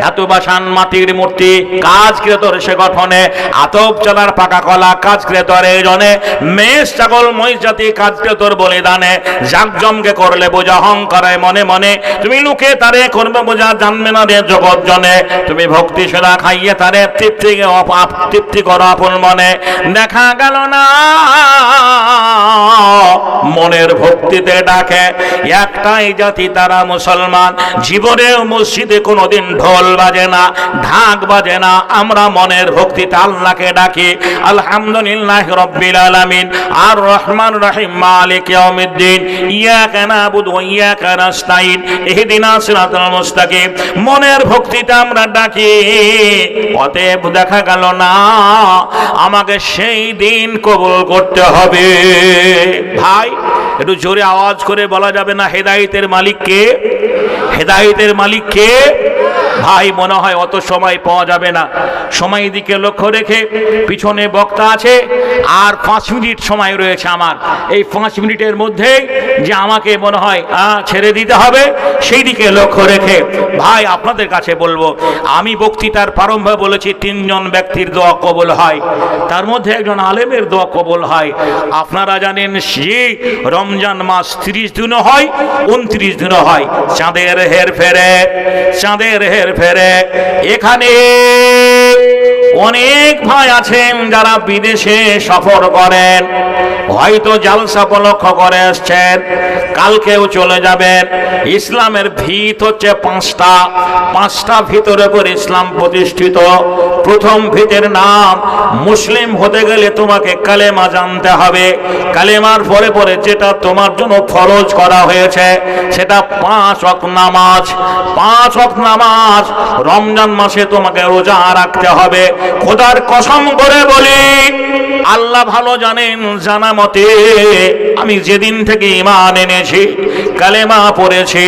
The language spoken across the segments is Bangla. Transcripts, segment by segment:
ধাতু বাসান মাটির মূর্তি, কাজ ক্রেতর সে গঠনে, আতপ চালার পাকা কলা, কাজ ক্রেতর এই জনে, মেষ, ছাগল, মহিষ জাতি কাজ ক্রেতর বলিদানে জাকজমকে করলে বোঝা অহংকারে মনে মনে, তুমি লুকে তারে করবে বোঝা জানবে না রে জগৎ জনে, তুমি ভক্তি সেরা খাইয়ে তারে তৃপ্তি তৃপ্তি করো আপন মনে, দেখা গেল না, মনের ভক্তিতে ডাকে, একটাই জাতি তারা মুসলমান জীবনেও মসজিদে কোনোদিন ঢোল বাজে না, ঢাক বাজে না, আমরা মনের ভক্তিতে আল্লাহকে ডাকি। আলহামদুলিল্লাহ রব্বিল আলামিন। আর রহমান রহিম, মালিক ইয়াউমিদ্দিন। ইয়াকা নাবুদু ওয়া ইয়াকা নাস্তাইন ইহদিনা সিরাতাল মুস্তাকিম। মনের ভক্তিতে আমরা ডাকি। অতএব দেখা গেল না, আমাকে সেই দিন কবুল করতে হবে। ভাই, একটু জোরে আওয়াজ করে বলা যাবে না, হেদায়েতের মালিককে? হেদায়েতের মালিক কে ভাই, মনে হয় অত সময় পাওয়া যাবে না। সময় দিকে লক্ষ্য রেখে পিছনে বক্তা আছে, আর পাঁচ মিনিট সময় রয়েছে আমার। এই পাঁচ মিনিটের মধ্যেই যে আমাকে মনে হয় ছেড়ে দিতে হবে, সেই দিকে লক্ষ্য রেখে, ভাই, আপনাদের কাছে বলব, আমি বক্তৃতার প্রারম্ভে বলেছি, তিনজন ব্যক্তির দোয়া কবল হয়। তার মধ্যে একজন আলেমের দোয়া কবল হয়। আপনারা জানেন সে রমজান মাস তিরিশ দিনও হয়, উনত্রিশ দিনও হয়। চাঁদের হের ফেরে চাঁদের হের ফেরে। এখানে অনেক ভাই আছেন যারা বিদেশে সফর করেন। হয়তো জালসা উপলক্ষ করে আসছেন কালকেও চলে যাবেন। ইসলামের ভিত হচ্ছে পাঁচটা। পাঁচটা ভিতরে করে ইসলাম প্রতিষ্ঠিত। প্রথম ভিতের নাম, মুসলিম হতে গেলে তোমাকে কালেমা জানতে হবে। কালেমার পরে পরে যেটা তোমার জন্য ফরজ করা হয়েছে, সেটা পাঁচ অক নামাজ। পাঁচ অক নামাজ, রমজান মাসে তোমাকে রোজা রাখতে হবে। খোদার কসম করে বলি, আল্লাহ ভালো জানেন জানা মতে আমি যেদিন থেকে ইমান এনেছি কালেমা পড়েছে।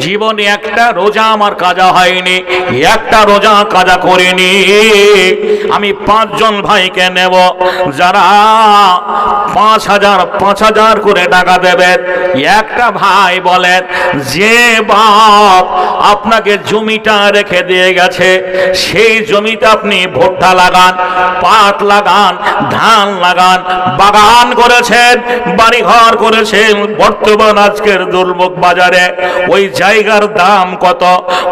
জীবনে একটা রোজা আমার কাজা হয়নি, একটা রোজা কাজা করিনি। আমি পাঁচজন ভাইকে নেব, যারা পাঁচ হাজার পাঁচ হাজার করে টাকা দেবেন। একটা ভাই বলেন, যে বাপ আপনাকে জমিটা রেখে দিয়ে গেছে, সেই জমিতে আপনি ভুট্টা লাগান, পাট লাগান, ধান লাগান, বাগান করেছেন বাড়ি ঘর করেছেন, বর্তমান আজকের দুর্ভোগ বাজারে ওই জায়গার দাম কত,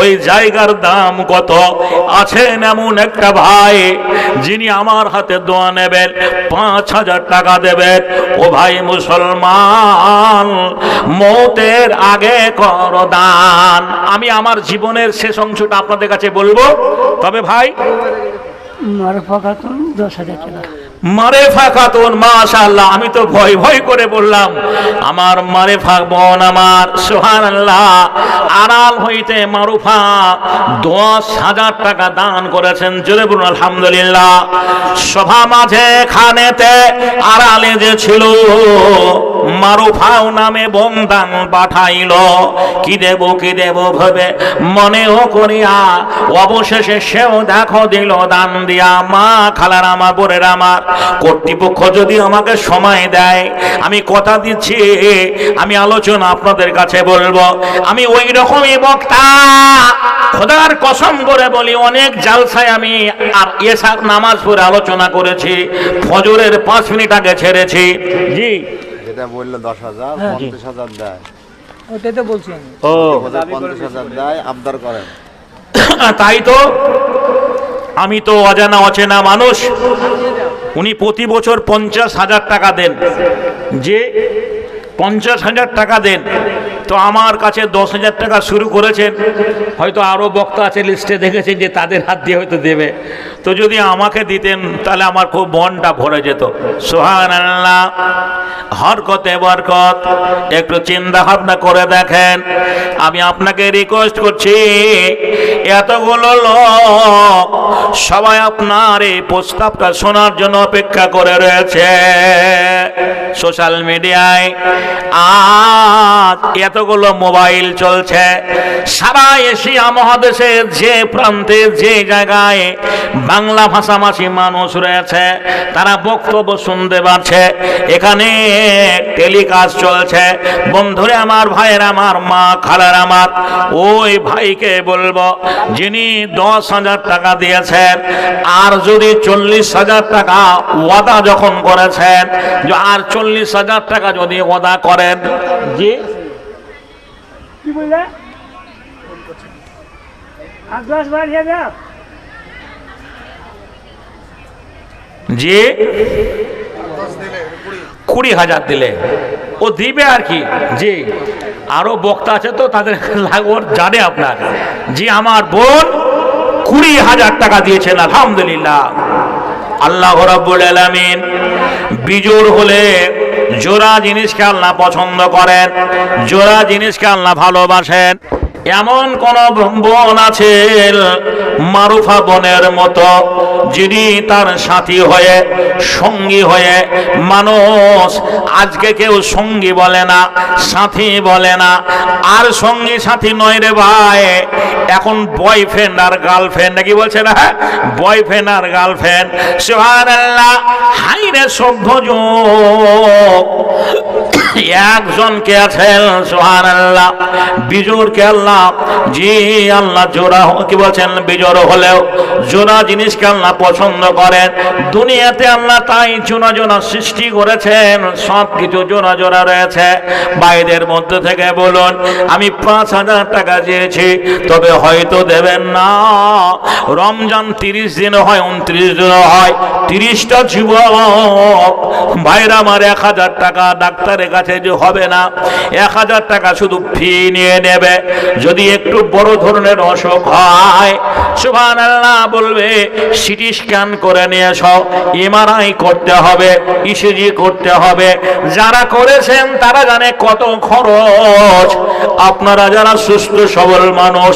ওই জায়গার দাম কত? আছেন এমন একটা ভাই, যিনি আমার হাতে দোয়া নেবেন, পাঁচ হাজার টাকা দেবেন। ও ভাই মুসলমান মৌতের আগে কর দান আমি আমার জীবনের শেষ অংশটা আপনাদের কাছে বলব। তবে ভাই মারে ফাঁকাতুন মাশাআল্লাহ আমি তো ভয় ভয় করে বললাম আমার মারে ফাঁক বোন আমার সোহান আল্লাহ আড়াল হইতে মারুফা দশ হাজার টাকা দান করেছেন জোরে বলুন আলহামদুলিল্লাহ। সভা মাঝে খানেতে আড়ালে যে ছিল মারুফাও নামে বোন দান পাঠাইল। কি দেব কি দেব ভেবে? মনেও করিয়া অবশেষে সেও দেখো দিল দান দিয়া। মা খালার আমার বোরের আমার কর্তৃপক্ষ যদি আমাকে সময় দেয়, আমি কথা দিচ্ছি, আমি আলোচনা আপনাদের কাছে বলব। আমি ওই রকমই বক্তা। খোদার কসম করে বলি, অনেক জালসায় আমি আর এসার নামাজ পড়ে আলোচনা করেছি, ফজরের পাঁচ মিনিট আগে ছেড়েছি। জি। যেটা বলল দশ হাজার হ্যাঁ। পঞ্চাশ হাজার দেয়। ওটাই তো বলছি আমি। ও। পঞ্চাশ হাজার দেয় আবদার করেন। তাই তো আমি তো অজানা অচেনা মানুষ। উনি প্রতি বছর পঞ্চাশ হাজার টাকা দেন। যে পঞ্চাশ হাজার টাকা দেন তো আমার কাছে দশ হাজার টাকা শুরু করেছেন। হয়তো আরও বক্তা আছে লিস্টে দেখেছেন যে তাদের হাত দিয়ে হয়তো দেবে। তো যদি আমাকে দিতেন, তাহলে আমার খুব মনটা ভরে যেত। সোহান আল্লাহ হরকতে বরকত। একটু চিন্তা ভাবনা করে দেখেন। আমি আপনাকে রিকোয়েস্ট করছি, এতগুলো লোক সবাই আপনার এই প্রস্তাবটা শোনার জন্য অপেক্ষা করে রয়েছে। সোশ্যাল মিডিয়ায় আজ এতগুলো মোবাইল চলছে? সারা এশিয়া মহাদেশের যে প্রান্তে, যে জায়গায় বাংলা ভাষাভাষী মানুষ রয়েছে, তারা বক্তব্য শুনতে পাচ্ছে এখানে টেলিকাস্ট চলছে। বন্ধুরে আমার, ভাইয়ের আমার, মা খালার আমার, ওই ভাইকে বলব, যিনি দশ হাজার টাকা দিয়েছেন, আর যদি চল্লিশ হাজার টাকা ওয়াদা যখন করেছেন, আর চল্লিশ হাজার টাকা যদি ওয়াদা করেন, জি? কি বললে? আর দশ বার যাবে জি? কুড়ি হাজার দিলে। ও দিবে আর কি। জি। আরও বক্তা আছে তো, তাদের ওর জানে আপনার। জি, আমার বোন কুড়ি হাজার টাকা দিয়েছেন, আলহামদুলিল্লাহ। আল্লাহ রাব্বুল আলামিন বিজোর হলে জোড়া জিনিসকে আল্লাহ পছন্দ করেন জোড়া জিনিসকে আল্লাহ ভালোবাসেন। এমন কোন বোন আছে মারুফা বোনের মতো, যিনি তার সাথী হয়ে, সঙ্গী হয়ে, মানুষ আজকে কেউ সঙ্গী বলে না, সাথী বলে না। আর সঙ্গী সাথী নয় রে ভাই, এখন বয়ফ্রেন্ড আর গার্লফ্রেন্ড নাকি বলছে না? বয়ফ্রেন্ড আর গার্লফ্রেন্ড সুবহানাল্লাহ, হাই রে সভ্য একজন কে আছেন? সোহান আল্লাহ বিজোর কে আল্লাহ জি, আল্লাহ জোড়া কি বলছেন? বিজোর হলেও জোড়া জিনিসকে আল্লাহ পছন্দ করেন। দুনিয়াতে আল্লাহ তাই জোড়া জোড়া সৃষ্টি করেছেন সব কিছু জোড়া জোড়া রয়েছে। বাইরের মধ্যে থেকে বলুন, আমি পাঁচ হাজার টাকা চেয়েছি তবে হয়তো দেবেন না। রমজান তিরিশ দিন হয়, উনত্রিশ দিন হয়, তিরিশটা যুবক। ভাইরা আমার এক হাজার টাকা ডাক্তারের কাছে যে হবে না, এক হাজার টাকা শুধু ফি নিয়ে নেবে। যদি একটু বড় ধরনের অসুখ হয় সুভান আল্লাহ বলবে, সিটি স্ক্যান করে নিয়ে এসো, এমআরআই করতে হবে, ইসিজি করতে হবে। যারা করেছেন, তারা জানে কত খরচ। আপনারা যারা সুস্থ সবল মানুষ,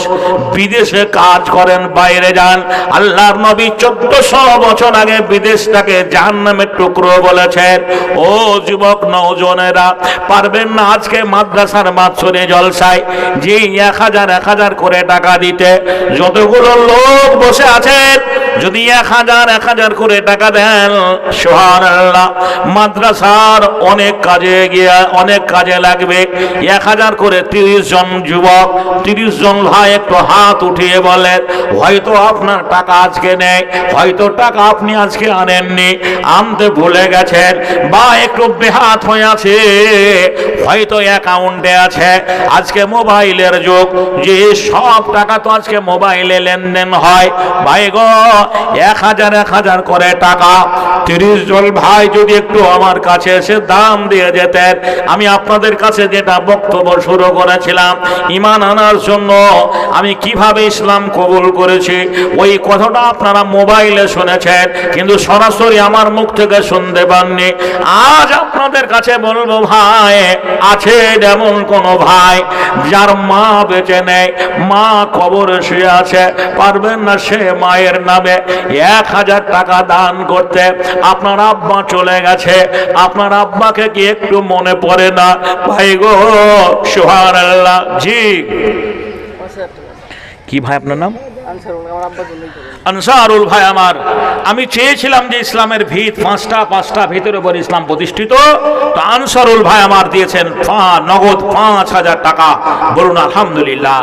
বিদেশে কাজ করেন, বাইরে যান, আল্লাহর নবী চোদ্দশো বছর আগে বিদেশটাকে জাহান্নামের টুকরো বলেছেন। ও যুবক, নৌজনেরা, পারবেন না আজকে মাদ্রাসার মাছরে জলসায় যে এক হাজার এক হাজার করে টাকা দিতে। যতগুলো লোক বসে আছেন যদি এক হাজার এক হাজার করে টাকা দেন সোহান আল্লাহ মাদ্রাসার অনেক কাজে গিয়ে, অনেক কাজে লাগবে। এক হাজার করে তিরিশ জন যুবক, তিরিশ জন ভাই একটু হাত উঠিয়ে বলেন হয়তো আপনার টাকা আজকে নেই, হয়তো টাকা আপনি আজকে আনেননি, আনতে ভুলে গেছেন, বা একটু বেহাত হয়ে আছে, হয়তো অ্যাকাউন্টে আছে। আজকে মোবাইলের যুগ, যে সব টাকা তো আজকে মোবাইলে লেনদেন হয়, ভাই গো এক হাজার এক হাজার করে টাকা। তিরিশ জন ভাই যদি একটু আমার কাছে এসে দাম দিয়ে যেতেন, আমি আপনাদের কাছে যেটা বক্তব্য শুরু করেছিলাম, ইমান আনার জন্য আমি কীভাবে ইসলাম কবুল করেছি, ওই কথাটা আপনারা মোবাইলে শুনেছেন, কিন্তু সরাসরি আমার মুখ থেকে শুনতে পাননি। আজ আপনাদের কাছে বলব, ভাই, আছে যেমন কোন ভাই, যার মা বেঁচে নেই, মা কবরে শুয়ে আছে, পারবেন না সে মায়ের নামে। এক হাজার টাকা দান করতে আপনার আব্বা চলে গেছে। আপনার আব্বাকে কি একটু মনে পড়ে না? ভাই গো সোহান আল্লাহ জি। কি ভাই আপনার নাম? আনসারুল ভাই আমার আমি চেয়েছিলাম যে ইসলামের ভিত পাঁচটা পাঁচটা ভিতরে উপর ইসলাম প্রতিষ্ঠিত। তো আনসারুল ভাই আমার দিয়েছেন নগদ পাঁচ হাজার টাকা। বলুন আলহামদুলিল্লাহ।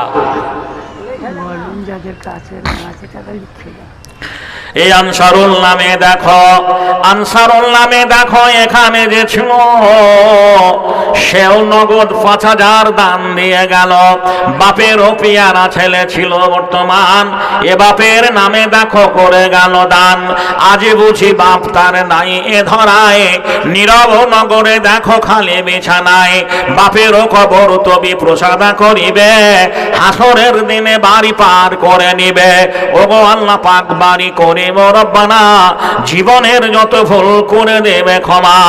যাদের কাছে আছে তাদের লিখে দাও এই আনসারুল নামে দেখো। আনসারুল নামে দেখো, এখানে যে ছিল, সেও নগদ পাঁচ হাজার দান দিয়ে গেল। বাপের পেয়ারা ছেলে ছিল বর্তমান, এ বাপের নামে দেখো করে গেল দান। আজ বুঝি বাপ তার নাই এ ধরায়, নীরব নগরে দেখো খালি বিছানায়। বাপেরও খবর তবি প্রসাদা করিবে, হাসরের দিনে বাড়ি পার করে নিবে। ওগো আল্লাহ পাক বাড়ি করে রব্বানা। জীবনের যত ভুল করে দেবে ক্ষমা।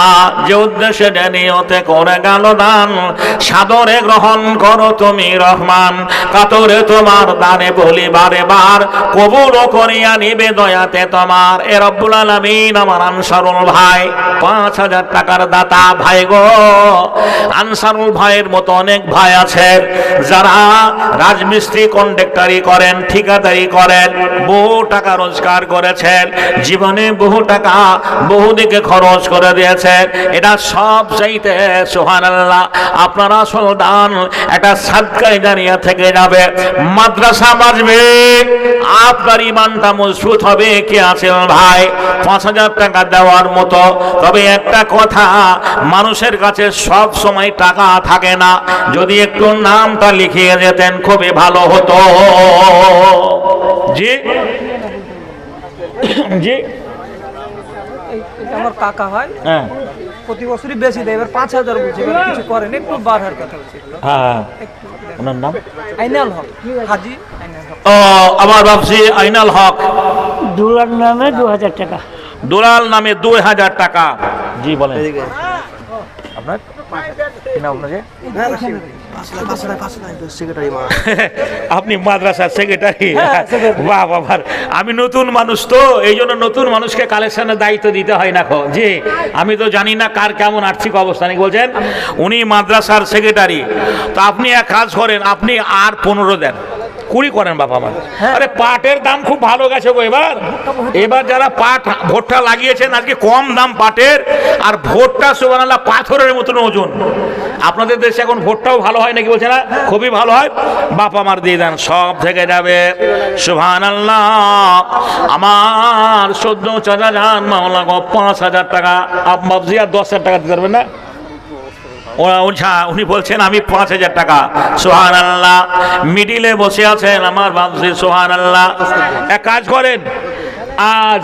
যে উদ্দেশ্যে যে নিয়তে করে গেল দান। সাদরে গ্রহণ করো তুমি রহমান। কাতরে তোমার দানে বলি বারে বার। কবুল করিয়া নিবে দয়াতে তোমার। এ রব্বুল আলামিন আমার আনসারুল ভাই। পাঁচ হাজার টাকার দাতা ভাই গো। আনসারুল ভাইয়ের মতো অনেক ভাই আছেন যারা রাজমিস্ত্রি কন্ডাক্টারি করেন, ঠিকাদারি করেন, বহু টাকা রোজগার করেছেন। জীবনে বহু টাকা, বহু দিকে খরচ করে দিয়েছেন। এটা সব চাইতে সোহান আল্লাহ আপনারা আসল দান একটা সাদকাই দাঁড়িয়ে থেকে যাবে। মাদ্রাসা বাজবে। আপনার ইমানটা মজবুত হবে, কে আছেন ভাই? পাঁচ হাজার টাকা দেওয়ার মতো। তবে একটা কথা, মানুষের কাছে সব সময় টাকা থাকে না। যদি একটু নামটা লিখিয়ে যেতেন, খুবই ভালো হতো। জি? জি। আমার কাকা হয়। হ্যাঁ। প্রতি বছরই বেশি দেয়। এবার পাঁচ হাজার বলছে। কিছু করেন একটু বাড়ার কথা বলছে হ্যাঁ ওনার নাম? আইনাল হক। হাজি ও আমার ভাবছি আইনাল হক। দুলার নামে দু হাজার টাকা। দুলাল নামে দুই হাজার টাকা। জি বলেন। আপনার? কি নাম আপনাকে আপনি মাদ্রাসার সেক্রেটারি? বাহ বাবার আমি নতুন মানুষ তো এই জন্য নতুন মানুষকে কালেকশনের দায়িত্ব দিতে হয় না খো। জি আমি তো জানি না কার কেমন আর্থিক অবস্থা নেই বলছেন? উনি মাদ্রাসার সেক্রেটারি। তো আপনি এক কাজ করেন আপনি আর পনেরো দেন। কুড়ি করেন বাবা আমার আরে পাটের দাম খুব ভালো গেছে গো এবার। এবার যারা পাট ভোটটা লাগিয়েছেন আজকে কম দাম পাটের আর ভোটটা সুবানাল্লাহ পাথরের মতন ওজন। আপনাদের দেশে এখন ভোটটাও ভালো হয় নাকি বলছে না? খুবই ভালো হয়। বাপ আমার দিয়ে দেন সব থেকে যাবে। সুহান আল্লাহ আমার সদ্য চাচা যান মামলা গো পাঁচ হাজার টাকা। আর দশ হাজার টাকা দিতে পারবেন না? উনি বলছেন, আমি পাঁচ হাজার টাকা। সোহান আল্লাহ মিডিলে বসে আছেন আমার বাবজি সোহান আল্লাহ এক কাজ করেন।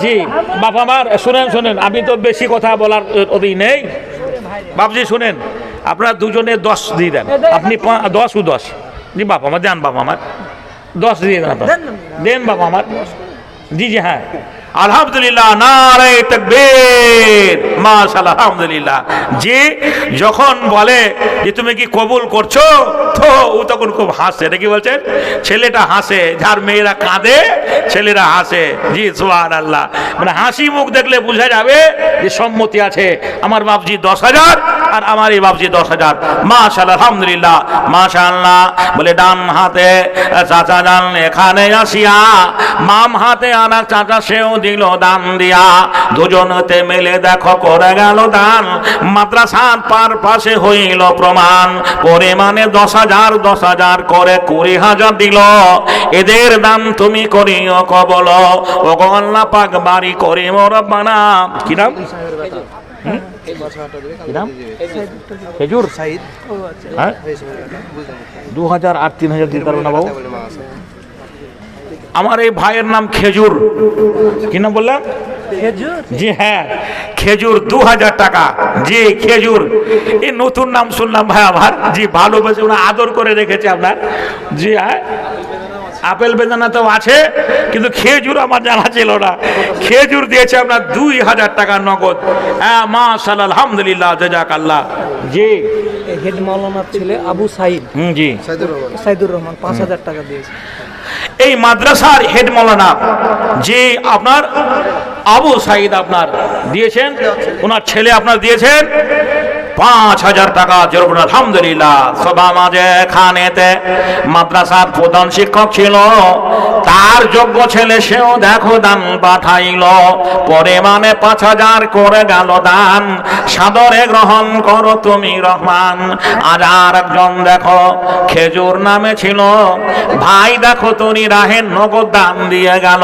জি বাবা আমার, শুনেন শুনেন, আমি তো বেশি কথা বলার অধি নেই। বাবজি, শুনেন, আপনারা দুজনে দশ দিয়ে দেন। আপনি দশ ও দশ। জি বাবা আমার, দেন বাবা আমার। দশ দিয়ে দেন আপনারা। দেন বাবা আমার। জি জি হ্যাঁ। আলহামদুলিল্লাহ নারে তকবীর। মাশাআল্লাহ, আলহামদুলিল্লাহ। যে যখন বলে যে তুমি কি কবুল করছ? তো ও তখন খুব হাসে। এটা বলছেন ছেলেটা হাসে, যার মেয়েরা কাঁদে, ছেলেরা হাসে। জি আল্লাহ মানে হাসি মুখ দেখলে বোঝা যাবে যে সম্মতি আছে। আমার বাপজি দশ হাজার আর আমার এই বাপজি দশ হাজার। মাশাআল্লাহ, আলহামদুলিল্লাহ। মাশাআল্লাহ, বলে ডান হাতে, চাচা যান এখানে আসিয়া মাম হাতে আনা চাচা সেও দিল দান দিয়া। দুজনতে মেলে দেখো করে গেল দান। মাদ্রাসার পার পাশে হইল প্রমাণ। পরিমাণে দশ হাজার দশ হাজার করে কুড়ি হাজার দিল। এদের দান তুমি করিও কবল। ও গল্লা পাক বাড়ি করি মোরব্বানা কি নাম? হুম? কি নাম? খেজুর। হ্যাঁ? দু হাজার আর তিন হাজার দিতে পারব না বাবু? আমার এই ভাইয়ের নাম খেজুর। কি নাম বললাম? খেজুর? জি হ্যাঁ। খেজুর দু হাজার টাকা। জি খেজুর। এই নতুন নাম শুনলাম ভাই আমার। জি ভালোবেসে ওরা আদর করে রেখেছে আপনার। জি হ্যাঁ। আপেল বেদানা তো আছে কিন্তু খেজুর আমার জানা ছিল না। খেজুর দিয়েছে আপনার দুই হাজার টাকা নগদ। হ্যাঁ মা সাল আলহামদুলিল্লাহ জাজাক আল্লাহ জি হেড মাওলানার ছেলে আবু সাইদ। হুম জি। সাইদুর রহমান পাঁচ হাজার টাকা দিয়েছে। এই মাদ্রাসার হেড মৌলানা যে আপনার আবু সাইদ আপনার দিয়েছেন ওনার ছেলে আপনার দিয়েছেন। পাঁচ হাজার টাকা জরুর আলহামদুলিল্লাহ। সভা মাঝে খানেতে মাদ্রাসার প্রধান শিক্ষক ছিল। তার যোগ্য ছেলে সেও দেখো দান পাঠাইল। পরে মানে পাঁচ হাজার করে গেল দান। সাদরে গ্রহণ করো তুমি রহমান। আজ আর একজন দেখো খেজুর নামে ছিল। ভাই দেখো তুমি রাহের নগদ দান দিয়ে গেল।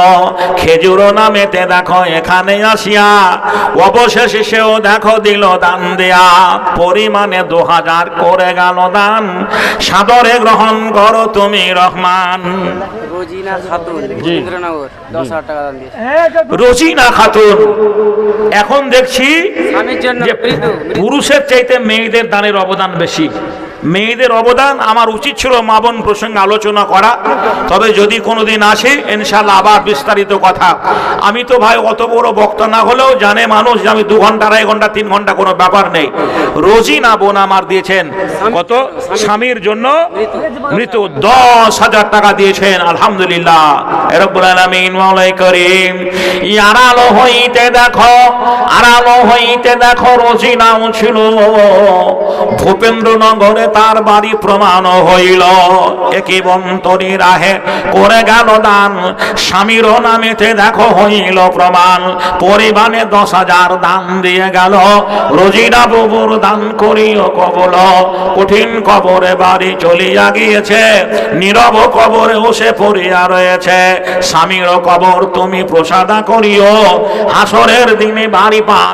খেজুর নামেতে দেখো এখানে আসিয়া। অবশেষে সেও দেখো দিল দান দেয়া। পরিমাণে দু হাজার করে গেল দান। সাদরে গ্রহণ করো তুমি রহমান। রোজিনা খাতুন? রোজিনা খাতুন। এখন দেখছি পুরুষের চাইতে মেয়েদের দানের অবদান বেশি। মেয়েদের অবদান আমার উচিত ছিল মা বোন প্রসঙ্গে আলোচনা করা। তবে যদি কোনোদিন আসে ইনশাল্লাহ আবার বিস্তারিত কথা। আমি তো ভাই অত বড় বক্তা না হলেও জানে মানুষ যে আমি দু ঘণ্টা, আড়াই ঘণ্টা, তিন ঘণ্টা কোনো ব্যাপার নেই। রোজই না বোন আমার দিয়েছেন। কত? স্বামীর জন্য মৃত দশ হাজার টাকা দিয়েছেন, আলহামদুলিল্লাহ। করিম দেখো আড়ালো হইতে দেখো রোজি নাম ছিল। ভূপেন্দ্রনগরে তার বাড়ি প্রমাণ হইল। একই বন্তরী রাহে করে গেল দান। স্বামীর নামেতে দেখো হইল প্রমাণ। পরিমাণে দশ হাজার দান দিয়ে গেল। রোজিনা বাবুর দান করিও কবল। কঠিন কবরে বাড়ি চলিয়া গিয়েছে। নীরব কবরে বসে পড়িয়া রয়েছে। স্বামীর কবর তুমি প্রসাদা করিও। হাসরের দিনে বাড়ি পা